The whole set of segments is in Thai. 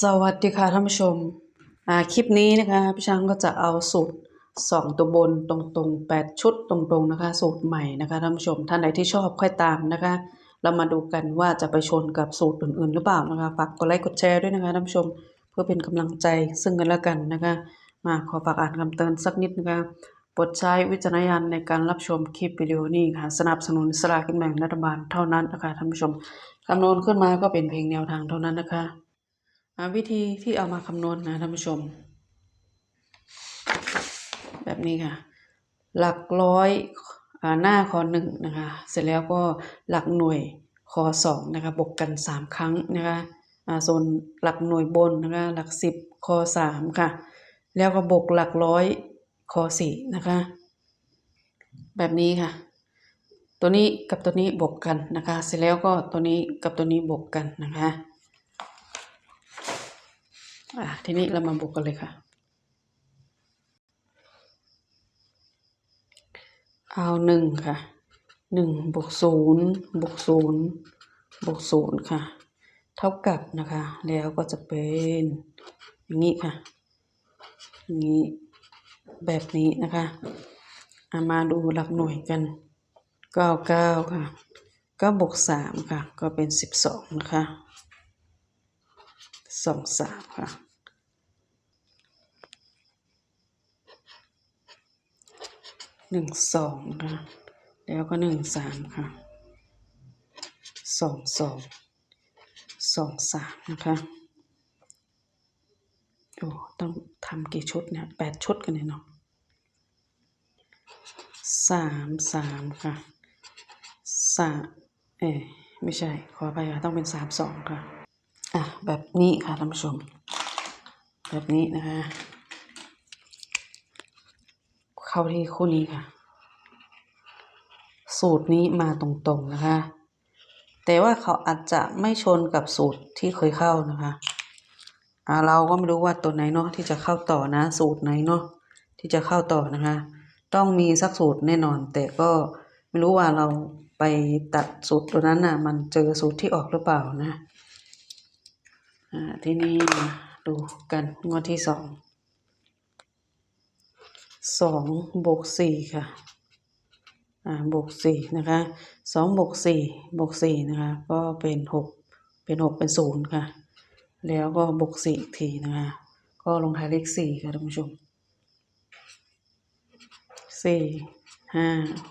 สวัสดีค่ะท่านผู้ชม คลิปนี้นะคะพี่ช้างก็จะเอาสูตรสองตัวบนตรงๆแปดชุดตรงๆนะคะ สูตรใหม่นะคะท่านผู้ชมท่านใดที่ชอบค่อยตามนะคะ เรามาดูกันว่าจะไปชนกับสูตรอื่นๆ หรือเปล่านะคะฝากกดไลค์กดแชร์ด้วยนะคะท่านผู้ชมเพื่อเป็นกำลังใจซึ่งกันและกันนะคะ มาขอฝากอ่านคำเตือนสักนิดนะคะโปรดใช้วิจารณญาณในการรับชมคลิปวิดีโอนี้ค่ะสนับสนุนสลากินแบ่งรัฐบาลเท่านั้นนะคะท่านผู้ชมคำนวณขึ้นมาก็เป็นเพียงแนวทางเท่านั้นนะคะ วิธีที่เอามาคำนวณนะท่านผู้ชม แบบนี้ค่ะ หลักร้อยอ่าหน้าคอหนึ่งนะคะ เสร็จแล้วก็หลักหน่วยคอสองนะคะบวกกันสามครั้งนะคะอ่าส่วนหลักหน่วยบนนะคะหลักสิบคอสามค่ะ แล้วก็บวกหลักร้อยคอสี่นะคะ แบบนี้ค่ะ ตัวนี้กับตัวนี้บวกกันนะคะ เสร็จแล้วก็ตัวนี้กับตัวนี้บวกกันนะคะ อะทีนี้เรามาบุกกันเลยค่ะ เอาหนึ่งค่ะหนึ่งบวกศูนย์บวกศูนย์บวกศูนย์ค่ะ เท่ากับนะคะ แล้วก็จะเป็นอย่างนี้ค่ะอย่างนี้แบบนี้นะคะเอามาดูหลักหน่วยกันเก้าเก้าค่ะก้าบวกสามค่ะ ก็เป็นสิบสองนะคะสองสามค่ะ หนึ่งสองค่ะแล้วก็หนึ่งสามค่ะสองสองสองสามนะคะโอ้ต้องทำกี่ชุดเนี่ยแปดชุดกันเลยเนาะสามสามค่ะสามเอ้ยไม่ใช่ขอไปค่ะต้องเป็นสามสองค่ะอะแบบนี้ค่ะท่านผู้ชม แบบนี้นะคะ เข้าที่คู่นี้ค่ะ สูตรนี้มาตรงๆนะคะ แต่ว่าเขาอาจจะไม่ชนกับสูตรที่เคยเข้านะคะอ่าเราก็ไม่รู้ว่าตัวไหนเนาะที่จะเข้าต่อนะ สูตรไหนเนาะที่จะเข้าต่อนะคะ ต้องมีสักสูตรแน่นอน แต่ก็ไม่รู้ว่าเราไปตัดสูตรตัวนั้นน่ะ มันเจอสูตรที่ออกหรือเปล่านะ อ่า ที่นี้มาดูกันงวดที่สอง สองบวกสี่ค่ะ อ่า บวกสี่นะคะสองบวกสี่บวกสี่นะคะ ก็เป็นหกเป็นหกเป็นศูนย์ค่ะ แล้วก็บวกสี่อีกทีนะคะ ก็ลงท้ายเลขสี่ค่ะท่านผู้ชมสี่ห้า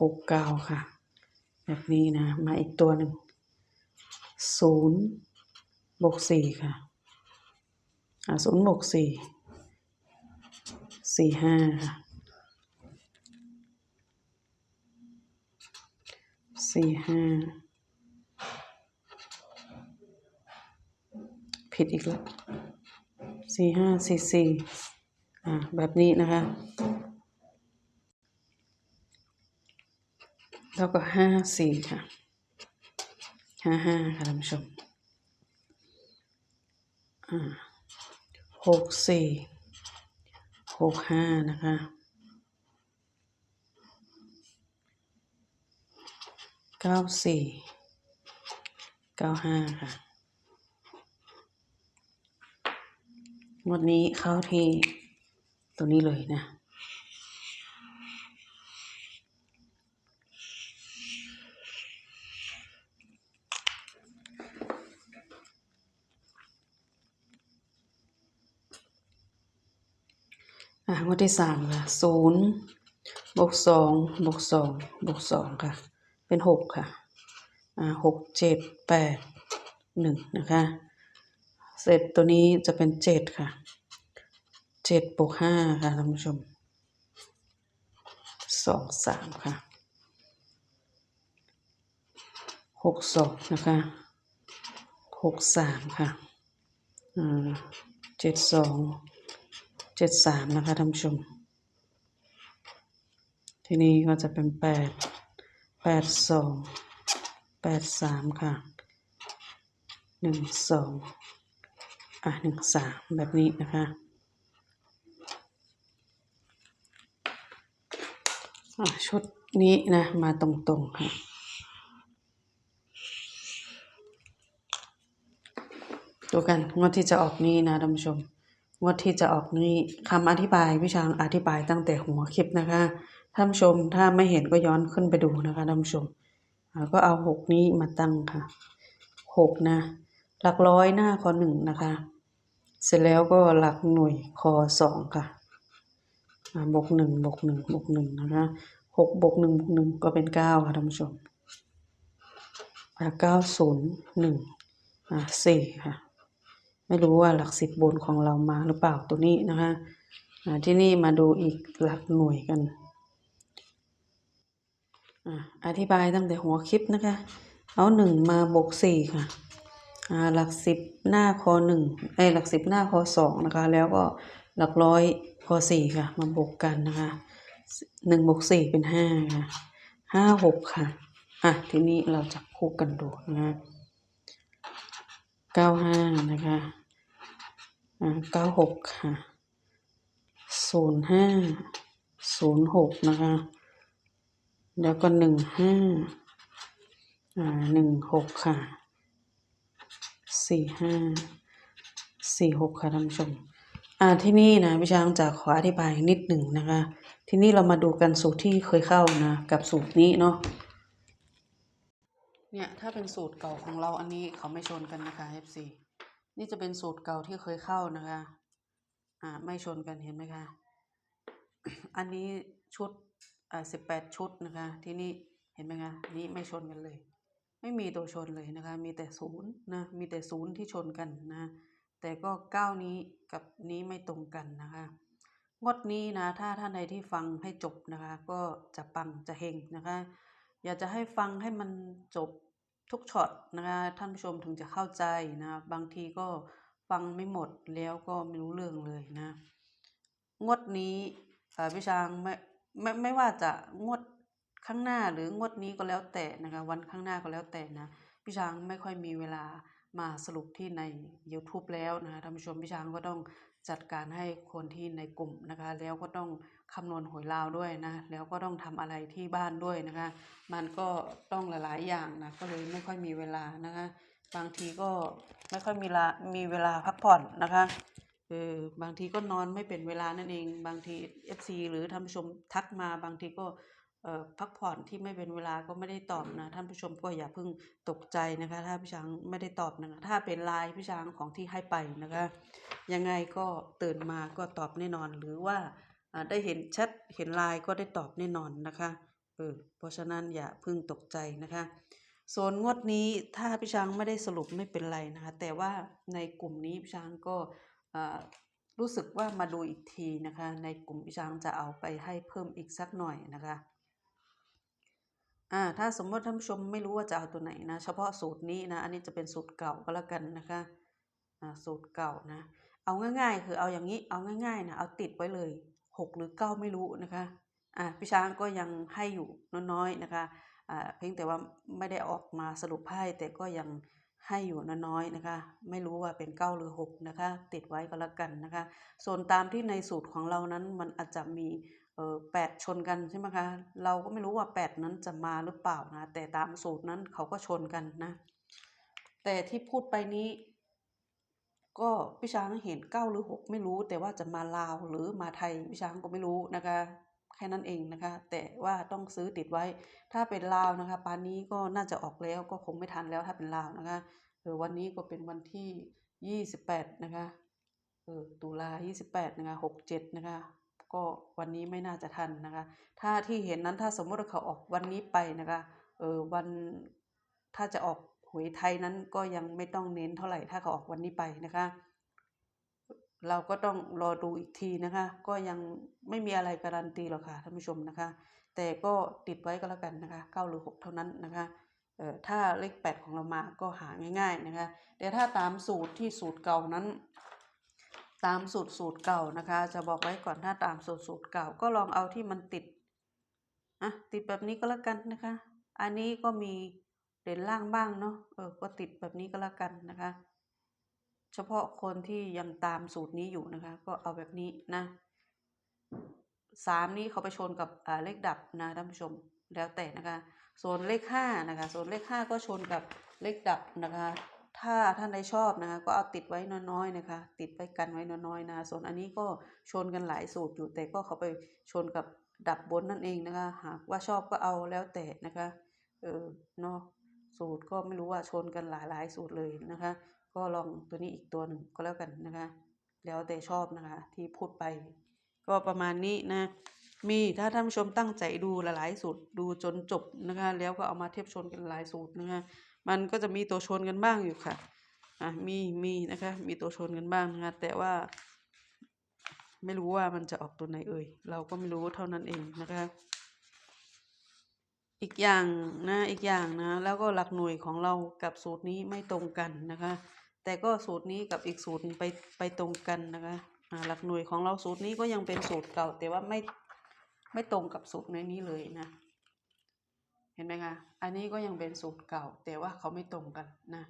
หกเก้าค่ะ แบบนี้นะ มาอีกตัวหนึ่งศูนย์บวกสี่ค่ะ อ่าศูนย์บวกสี่สี่ห้าค่ะ สี่ห้าผิดอีกแล้วสี่ห้าสี่สี่อ่าแบบนี้นะคะ แล้วก็ห้าสี่ค่ะห้าห้าค่ะท่านผู้ชมอ่าหกสี่หกห้านะคะ เก้าสี่เก้าห้าค่ะ งวดนี้เข้าที่ตัวนี้เลยนะ อะงวดที่สามค่ะศูนย์บวกสองบวกสองบวกสองค่ะ เป็นหกค่ะอ่าหกเจ็ดแปดหนึ่งนะคะ เสร็จตัวนี้จะเป็นเจ็ดค่ะเจ็ดบวกห้าค่ะท่านผู้ชมสองสามค่ะหกสองนะคะหกสามค่ะอ่าเจ็ดสองเจ็ดสามนะคะท่านผู้ชม ทีนี้ก็จะเป็นแปด แปดสองแปดสามค่ะหนึ่งสองอะหนึ่งสามแบบนี้นะคะชุดนี้นะ มาตรงๆค่ะตดูกันงวดที่จะออกนี้นะท่านผู้ชมงวดที่จะออกนี้คำอธิบายพี่ช้างอธิบายตั้งแต่หัวคลิปนะคะ ท่านผู้ชมถ้าไม่เห็นก็ย้อนขึ้นไปดูนะคะท่านผู้ชมก็เอาหกนี้มาตั้งค่ะหกนะ หลักร้อยหน้าคอหนึ่งนะคะ เสร็จแล้วก็หลักหน่วยคอสองค่ะบวกหนึ่งบวกหนึ่งบวกหนึ่งนะคะหกบวกหนึ่งบวกหนึ่งก็เป็นเก้าค่ะท่านผู้ชมอ่าเก้าศูนย์หนึ่งอ่าสี่ค่ะ ไม่รู้ว่าหลักสิบบนของเรามาหรือเปล่าตัวนี้นะคะอ่าที่นี่มาดูอีกหลักหน่วยกัน อธิบายตั้งแต่หัวคลิปนะคะ เอาหนึ่งมาบวกสี่ค่ะอ่าหลักสิบหน้าคอหนึ่งไอหลักสิบหน้าคอสองนะคะ แล้วก็หลักร้อยคอสี่ค่ะ มาบวกกันนะคะหนึ่งบวกสี่เป็นห้าค่ะห้าหกค่ะอะทีนี้เราจะคู่กันดูนะคะเก้าห้านะคะอ่าเก้าหกค่ะศูนย์ห้าศูนย์หกนะคะ แล้วก็หนึ่งห้าอ่าหนึ่งหกค่ะสี่ห้าสี่หกค่ะท่านผู้ชมอ่าที่นี่นะพี่ช้างจะขออธิบายนิดหนึ่งนะคะ ที่นี่เรามาดูกันสูตรที่เคยเข้านะ กับสูตรนี้เนาะเนี่ยถ้าเป็นสูตรเก่าของเราอันนี้เขาไม่ชนกันนะคะ FC นี่จะเป็นสูตรเก่าที่เคยเข้านะคะ อ่าไม่ชนกันเห็นไหมคะ อันนี้ชุด สิบแปดชุดนะคะ ที่นี่เห็นไหมคะนี่ไม่ชนกันเลย ไม่มีตัวชนเลยนะคะ มีแต่ศูนย์นะมีแต่ศูนย์ที่ชนกันนะ แต่ก็เก้านี้กับนี้ไม่ตรงกันนะคะงวดนี้นะถ้าท่านใดที่ฟังให้จบนะคะ ก็จะปังจะเฮงนะคะ อยากจะให้ฟังให้มันจบทุกช็อตนะคะท่านผู้ชมถึงจะเข้าใจนะบางทีก็ฟังไม่หมดแล้วก็ไม่รู้เรื่องเลยนะงวดนี้เอ่อพี่ช้างไม่ ไม่ไม่ว่าจะงวดข้างหน้าหรืองวดนี้ก็แล้วแต่นะคะ วันข้างหน้าก็แล้วแต่นะพี่ช้างไม่ค่อยมีเวลามาสรุปที่ใน YouTube แล้วนะคะท่านผู้ชมพี่ช้างก็ต้องจัดการให้คนที่ในกลุ่มนะคะ แล้วก็ต้องคำนวณหวยลาวด้วยนะ แล้วก็ต้องทำอะไรที่บ้านด้วยนะคะ มันก็ต้องหลาย ๆ อย่างนะ ก็เลยไม่ค่อยมีเวลานะคะ บางทีก็ไม่ค่อยมีเวลามีเวลาพักผ่อนนะคะ เออบางทีก็นอนไม่เป็นเวลานั่นเอง บางที FC หรือท่านผู้ชมทักมาบางทีก็พักผ่อนที่ไม่เป็นเวลาก็ไม่ได้ตอบนะ ท่านผู้ชมก็อย่าเพิ่งตกใจนะคะ ถ้าพี่ช้างไม่ได้ตอบนะคะถ้าเป็นไลน์พี่ช้างของที่ให้ไปนะคะ ยังไงก็ตื่นมาก็ตอบแน่นอน หรือว่าได้เห็นแชทเห็นไลน์ก็ได้ตอบแน่นอนนะคะเออเพราะฉะนั้นอย่าเพิ่งตกใจนะคะส่วนงวดนี้ถ้าพี่ช้างไม่ได้สรุปไม่เป็นไรนะคะ แต่ว่าในกลุ่มนี้พี่ช้างก็ รู้สึกว่ามาดูอีกทีนะคะ ในกลุ่มพี่ช้างจะเอาไปให้เพิ่มอีกสักหน่อยนะคะอ่าถ้าสมมติท่านผู้ชมไม่รู้ว่าจะเอาตัวไหนนะเฉพาะสูตรนี้นะอันนี้จะเป็นสูตรเก่าก็แล้วกันนะคะอ่าสูตรเก่านะเอาง่ายๆ คือเอาอย่างนี้เอาง่ายๆนะเอาติดไว้เลยหกหรือเก้าไม่รู้นะคะอ่าพี่ช้างก็ยังให้อยู่น้อยๆนะคะอ่าเพียงแต่ว่าไม่ได้ออกมาสรุปให้แต่ก็ยัง ให้อยู่น้อยๆนะคะ ไม่รู้ว่าเป็นเก้าหรือหกนะคะ ติดไว้ก็แล้วกันนะคะ ส่วนตามที่ในสูตรของเรานั้นมันอาจจะมีแปดชนกันใช่ไหมคะ เราก็ไม่รู้ว่าแปดนั้นจะมาหรือเปล่านะ แต่ตามสูตรนั้นเขาก็ชนกันนะ แต่ที่พูดไปนี้ ก็พี่ช้างเห็นเก้าหรือหกไม่รู้ แต่ว่าจะมาลาวหรือมาไทยพี่ช้างก็ไม่รู้นะคะแค่นั้นเองนะคะ แต่ว่าต้องซื้อติดไว้ถ้าเป็นลาวนะคะปานนี้ก็น่าจะออกแล้วก็คงไม่ทันแล้วถ้าเป็นลาวนะคะ เออวันนี้ก็เป็นวันที่ยี่สิบแปดนะคะเออตุลายี่สิบแปดนะคะหกเจ็ดนะคะ ก็วันนี้ไม่น่าจะทันนะคะ ถ้าที่เห็นนั้นถ้าสมมติว่าเขาออกวันนี้ไปนะคะ เออวันถ้าจะออกหวยไทยนั้นก็ยังไม่ต้องเน้นเท่าไหร่ถ้าเขาออกวันนี้ไปนะคะ เราก็ต้องรอดูอีกทีนะคะ ก็ยังไม่มีอะไรการันตีหรอกค่ะท่านผู้ชมนะคะ แต่ก็ติดไว้ก็แล้วกันนะคะเก้าหรือหกเท่านั้นนะคะ ถ้าเลขแปดของเรามาก็หาง่ายๆนะคะแต่ถ้าตามสูตรที่สูตรเก่านั้น ตามสูตรสูตรเก่านะคะ จะบอกไว้ก่อนถ้าตามสูตรสูตรเก่าก็ลองเอาที่มันติดอะติดแบบนี้ก็แล้วกันนะคะ อันนี้ก็มีเด่นล่างบ้างเนาะเออก็ติดแบบนี้ก็แล้วกันนะคะ เฉพาะคนที่ยังตามสูตรนี้อยู่นะคะ ก็เอาแบบนี้นะสามนี้เขาไปชนกับเลขดับนะท่านผู้ชมแล้วแต่นะคะ ส่วนเลขห้านะคะส่วนเลขห้าก็ชนกับเลขดับนะคะ ถ้าท่านใดชอบนะคะก็เอาติดไว้น้อยๆนะคะ ติดไว้กันไว้น้อยๆนะส่วนอันนี้ก็ชนกันหลายสูตรอยู่แต่ก็เขาไปชนกับดับบนนั่นเองนะคะ หากว่าชอบก็เอาแล้วแต่นะคะเออเนาะสูตรก็ไม่รู้ว่าชนกันหลายๆสูตรเลยนะคะ ก็ลองตัวนี้อีกตัวหนึ่งก็แล้วกันนะคะ แล้วแต่ชอบนะคะที่พูดไป ก็ประมาณนี้นะ มีถ้าท่านผู้ชมตั้งใจดูหลายๆสูตรดูจนจบนะคะ แล้วก็เอามาเทียบชนกันหลายสูตรนะคะ มันก็จะมีตัวชนกันบ้างอยู่ค่ะอะมีมีนะคะ มีตัวชนกันบ้างนะคะแต่ว่า ไม่รู้ว่ามันจะออกตัวไหนเอ่ยเราก็ไม่รู้เท่านั้นเองนะคะ อีกอย่างนะอีกอย่างนะ แล้วก็หลักหน่วยของเรากับสูตรนี้ไม่ตรงกันนะคะ แต่ก็สูตรนี้กับอีกสูตรไปไปตรงกันนะคะหลักหน่วยของเราสูตรนี้ก็ยังเป็นสูตรเก่า แต่ว่าไม่ ไม่ตรงกับสูตรในนี้เลยนะ เห็นไหมคะ อันนี้ก็ยังเป็นสูตรเก่า แต่ว่าเขาไม่ตรงกันนะ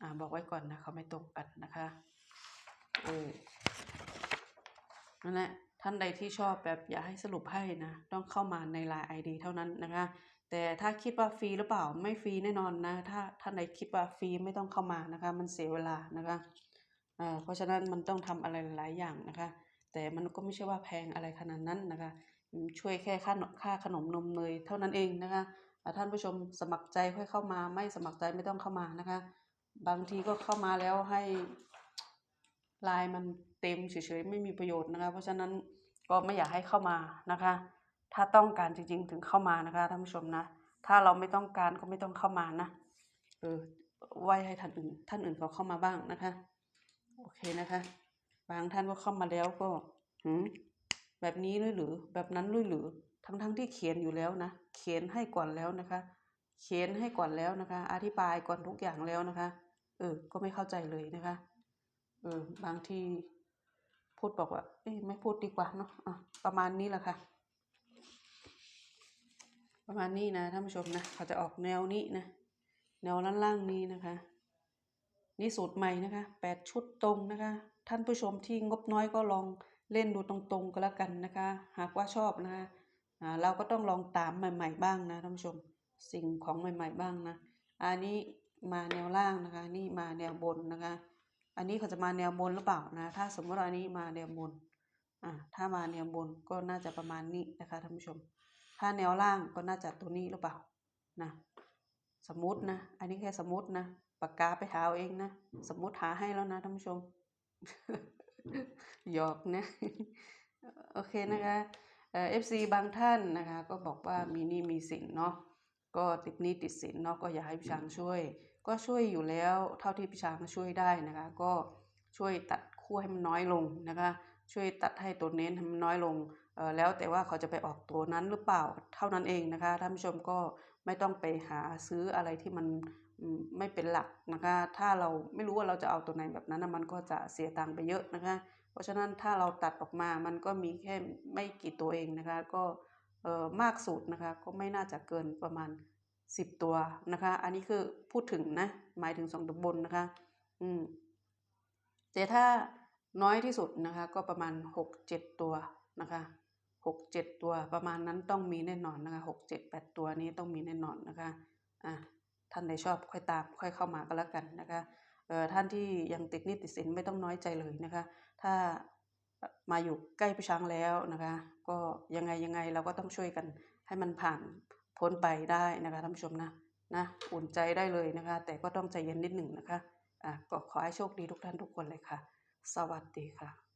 อ่าบอกไว้ก่อนนะเขาไม่ตรงกันนะคะเออนั่นแหละท่านใดที่ชอบแบบอยากให้สรุปให้นะต้องเข้ามาในไลน์ไอดีเท่านั้นนะคะ แต่ถ้าคิดว่าฟรีหรือเปล่าไม่ฟรีแน่นอนนะ ถ้าท่านใดคิดว่าฟรีไม่ต้องเข้ามานะคะ มันเสียเวลานะคะอ่าเพราะฉะนั้นมันต้องทำอะไรหลายอย่างนะคะ แต่มันก็ไม่ใช่ว่าแพงอะไรขนาดนั้นนะคะ ช่วยแค่ค่าขนมค่าขนมนมเนยเท่านั้นเองนะคะท่านผู้ชมสมัครใจค่อยเข้ามา ไม่สมัครใจไม่ต้องเข้ามานะคะ บางทีก็เข้ามาแล้วให้ไลน์มันเต็มเฉยๆไม่มีประโยชน์นะคะ เพราะฉะนั้นก็ไม่อยากให้เข้ามานะคะ ถ้าต้องการจริงๆถึงเข้ามานะคะท่านผู้ชมนะ ถ้าเราไม่ต้องการก็ไม่ต้องเข้ามานะเออไว้ให้ท่านอื่น ท่านอื่นเขาเข้ามาบ้างนะคะ โอเคนะคะ บางท่านก็เข้ามาแล้วก็หืม แบบนี้ด้วยหรือ แบบนั้นด้วยหรือทั้งๆที่เขียนอยู่แล้วนะ เขียนให้ก่อนแล้วนะคะ เขียนให้ก่อนแล้วนะคะ อธิบายก่อนทุกอย่างแล้วนะคะ เออ ก็ไม่เข้าใจเลยนะคะ เออ บางทีพูดบอกว่า เอ้ไม่พูดดีกว่าเนาะอะประมาณนี้แหละค่ะ ประมาณนี้นะท่านผู้ชมนะเขาจะออกแนวนี้นะ แนวล่างๆนี้นะคะ นี่สูตรใหม่นะคะแปดชุดตรงนะคะ ท่านผู้ชมที่งบน้อยก็ลองเล่นดูตรงๆก็แล้วกันนะคะ หากว่าชอบนะคะเราก็ต้องลองตามใหม่ๆบ้างนะท่านผู้ชมสิ่งของใหม่ ๆบ้างนะ อันนี้มาแนวล่างนะคะ นี่มาแนวบนนะคะ อันนี้เขาจะมาแนวบนหรือเปล่านะ ถ้าสมมติว่าอันนี้มาแนวบนอ่าถ้ามาแนวบนก็น่าจะประมาณนี้นะคะท่านผู้ชม ถ้าแนวล่างก็น่าจะตัวนี้หรือเปล่านะสมมตินะ อันนี้แค่สมมตินะปากกาไปหาเอาเองนะ สมมติหาให้แล้วนะท่านผู้ชม หยอกนะ โอเคนะคะเอ่อฟซีบางท่านนะคะ ก็บอกว่ามีหนี้มีสินเนาะก็ติดหนี้ติดสินเนาะก็อยากให้พี่ช้างช่วย ก็ช่วยอยู่แล้วเท่าที่พี่ช้างช่วยได้นะคะ ก็ช่วยตัดคู่ให้มันน้อยลงนะคะ ช่วยตัดให้ตัวเน้นให้มันน้อยลงเออแล้วแต่ว่าเขาจะไปออกตัวนั้นหรือเปล่าเท่านั้นเองนะคะท่านผู้ชมก็ ไม่ต้องไปหาซื้ออะไรที่มันไม่เป็นหลักนะคะ ถ้าเราไม่รู้ว่าเราจะเอาตัวไหนแบบนั้นนะมันก็จะเสียตังค์ไปเยอะนะคะ เพราะฉะนั้นถ้าเราตัดออกมา มันก็มีแค่ไม่กี่ตัวเองนะคะ ก็มากสุดนะคะก็ไม่น่าจะเกินประมาณสิบตัวนะคะ อันนี้คือพูดถึงนะหมายถึงสองตัวบนนะคะ อืมแต่ถ้าน้อยที่สุดนะคะ ก็ประมาณหกเจ็ดตัวนะคะ หกเจ็ดตัวประมาณนั้นต้องมีแน่นอนนะคะหกเจ็ดแปดตัวนี้ต้องมีแน่นอนนะคะอะท่านใดชอบค่อยตามค่อยเข้ามาก็แล้วกันนะคะเอ่อท่านที่ยังติดนี้ติดสินไม่ต้องน้อยใจเลยนะคะ ถ้ามาอยู่ใกล้พี่ช้างแล้วนะคะ ก็ยังไงยังไงเราก็ต้องช่วยกันให้มันผ่านพ้นไปได้นะคะท่านผู้ชมนะนะอุ่นใจได้เลยนะคะ แต่ก็ต้องใจเย็นนิดหนึ่งนะคะอะก็ขอให้โชคดีทุกท่านทุกคนเลยค่ะ สวัสดีค่ะ